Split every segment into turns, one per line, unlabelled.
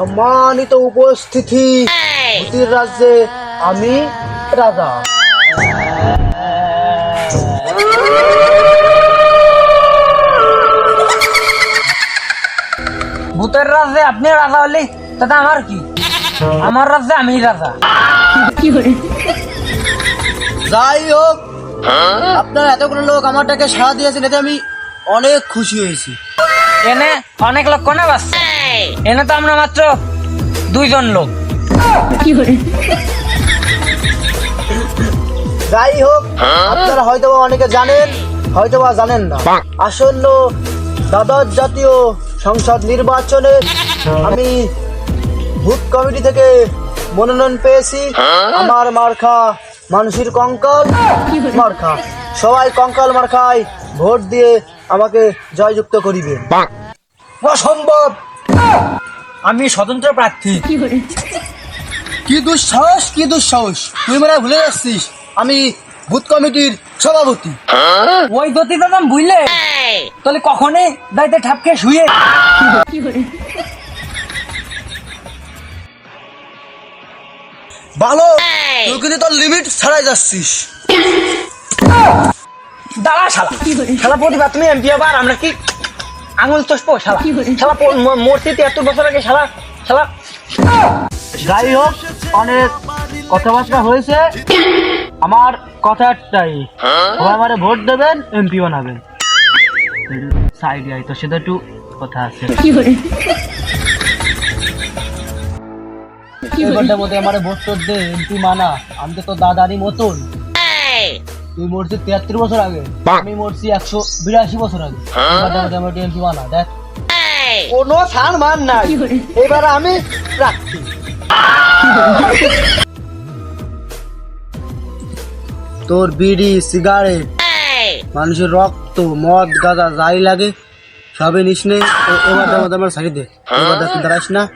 সম্মানিত উপস্থিতি রাজ্যে আমি রাজা।
ভূতের রাজ্যে আপনি রাজা হলে তাতে আমার কি? আমার রাজ্যে আমি রাজা।
যাই হোক আপনার এতগুলো লোক আমার ডাকে সাড়া দিয়েছেন এতে আমি অনেক খুশি হয়েছি।
এনে অনেক লোক কোনে বাসছে এনে তো আমরা মাত্র দুইজন লোক।
যাই হোক আপনারা হয়তো বা অনেকে জানেন হয়তো বা জানেন না। আসন্ন দ্বাদশ জাতীয় সংসদ নির্বাচনে আমি ভূত কমিটি থেকে মনোনয়ন পেয়েছি। আমার মার্খা মানুষের কঙ্কাল। মার্খা। সবাই কঙ্কাল মার্খায় ভোট দিয়ে আমাকে জয়যুক্ত করিবে।
অসম্ভব! আমি স্বতন্ত্র প্রার্থী।
কি দুঃসাহস কি দুঃসাহস। তুই মানে ভুলে যাচ্ছিস। আমি ভূত কমিটির সভাপতি।
ওই গতিতে নাম বুঝলে তাহলে কখনই দাইতে ঠাপকে শুয়ে?
ভালো তুই কিন্তু তোর লিমিট ছাড়াই যাচ্ছিস।
দাঁড়া শালা। শালা প্রতিভা তুমি এমপি আবার আমরা কি আঙুল চষবো, শালা। শালা, প- ম- মূর্তি বছর আগে শালা শালা
যাই হোক, অনেক কথাবার্তা হয়েছে। আমার কথা একটাই সবাই আমারে ভোট দেবেন, এমপি বানাবেন। সাইড আই তো, সেটা একটু কথা আছে। এবারটার মধ্যে আমার ভোট দে, এমপি মানা। আমি তো তোর দাদারই মতন। তুই মরছিস তিয়াত্তর বছর আগে। আমি মরছি একশো বিরাশি বছর আগে। দেখ। কোনো ছাড় মান নাই। এবার আমি রাখছি। তোর বিড়ি সিগারেট মানুষের রক্ত মদ গাঁজা যাই লাগে সবই নিস নে। এ- এবারটার মধ্যে আমার ছাড়ি দে। এবারটা তুই দাঁড়াইস না।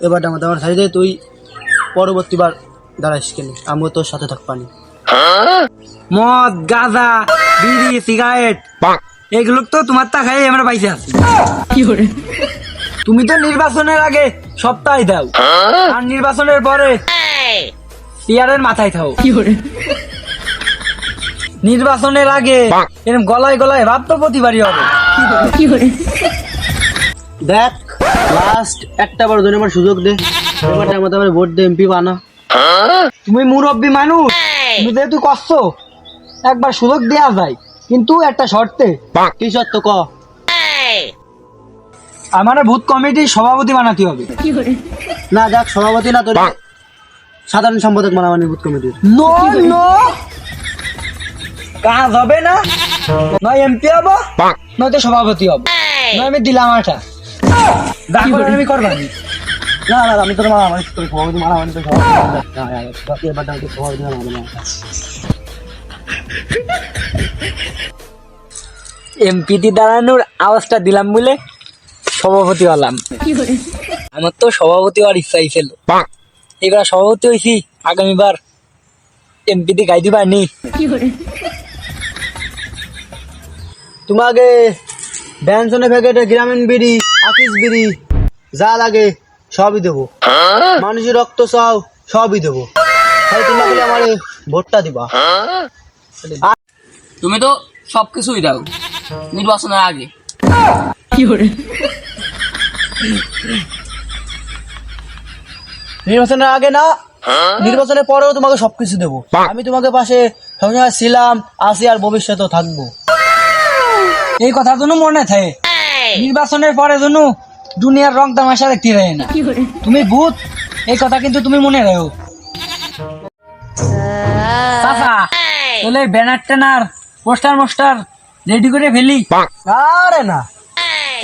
এবারটার মধ্যে আমার ছাড়ি দে। তুই পরবর্তীবার দাঁড়াইস কেন? আমিও তোর সাথে থাকবানি
মদ গাঁজা বিড়ি সিগারেট এগুলো তো তোমার তা খাই আমরা পাইছে আছি তুমি তো নির্বাচনের আগে সপ্তাহে দাও। আর নির্বাচনের পরে চেয়ারের মাথায় থাও। কি করে? নির্বাচনের আগে এরকম গলায় গলায় ভাব তো প্রতিবারই হবে। কি করে?
দেখ লাস্ট একটা বার ধরে আমার সুযোগ দে। এবারটার আমার ভোট দে এমপি বানা।
তুমি মুরব্বী মানুষ। তুমি কষ্ট একবার সুযোগ দেওয়া যায় কিন্তু একটা শর্তে।
কি সত্য ক।
আমার ভূত কমিটির সভাপতি বানাতে হবে।
না দেখ সভাপতি না তোর সাধারণ সম্পাদক বানাবানি ভূত কমিটির।
No no. কাজ হবে না। নয় এমপি হব নয়তো সভাপতি হব। নয় আমি দিলাম আটা যা আমি করবানি।
না না আমি তোর তোর সভাপতি তোর সভাপতি সভাপতি।
এমপিটি দাঁড়ানোর আওয়াজটা দিলাম বলে সভাপতি হলাম। আমার তো সভাপতি হওয়ার ইচ্ছাই ছিল এবার সভাপতি হয়েছি আগামীবার এমপিতে গাই দিবা নি।
তোমাকে ব্যঞ্জনে প্যাকেটে গ্রামীণ বিড়ি আকিস বিড়ি যা লাগে সবই দেবো। মানুষের রক্ত চাও সবই দেবো। তাই তোমাকে আমার ভোটটা দিবা।
তুমি তো সবকিছুই দাও নির্বাচনের আগে।
নির্বাচনের আগে না নির্বাচনের পরেও তোমাকে সবকিছু দেবো। আমি তোমাকে পাশে সবসময় ছিলাম আছি আর ভবিষ্যতেও থাকব।
এই কথা জন্য মনে থাকে। নির্বাচনের পরে জন্য দুনিয়ার রং তামাশা দেখতে রয়ে না। তুমি ভূত এই কথা কিন্তু তুমি মনে রাখো চাচা তাহলে ব্যানার ট্যানার পোস্টার মোস্টার রেডি করে ফেলি।
আরে না।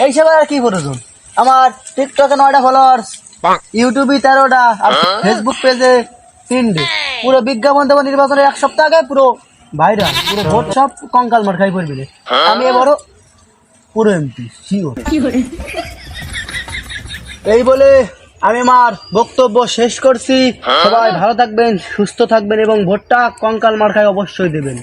এইসব আর কি প্রয়োজন? আমার টিকটকে নয়টা ফলোয়ার্স ইউটিউবে তেরোটা আর ফেসবুক পেজে তিনটে। পুরো বিজ্ঞাপন দেবো নির্বাচনের এক সপ্তাহ আগে পুরো ভাইরাল পুরো ভোট সব কঙ্কাল মার খাই পড়বে আমি এবারও পুরো এমপি শিওর এই বলে আমি আমার বক্তব্য শেষ করছি। সবাই ভালো থাকবেন সুস্থ থাকবেন এবং ভোটটা কঙ্কাল মার্কায় অবশ্যই দেবেন।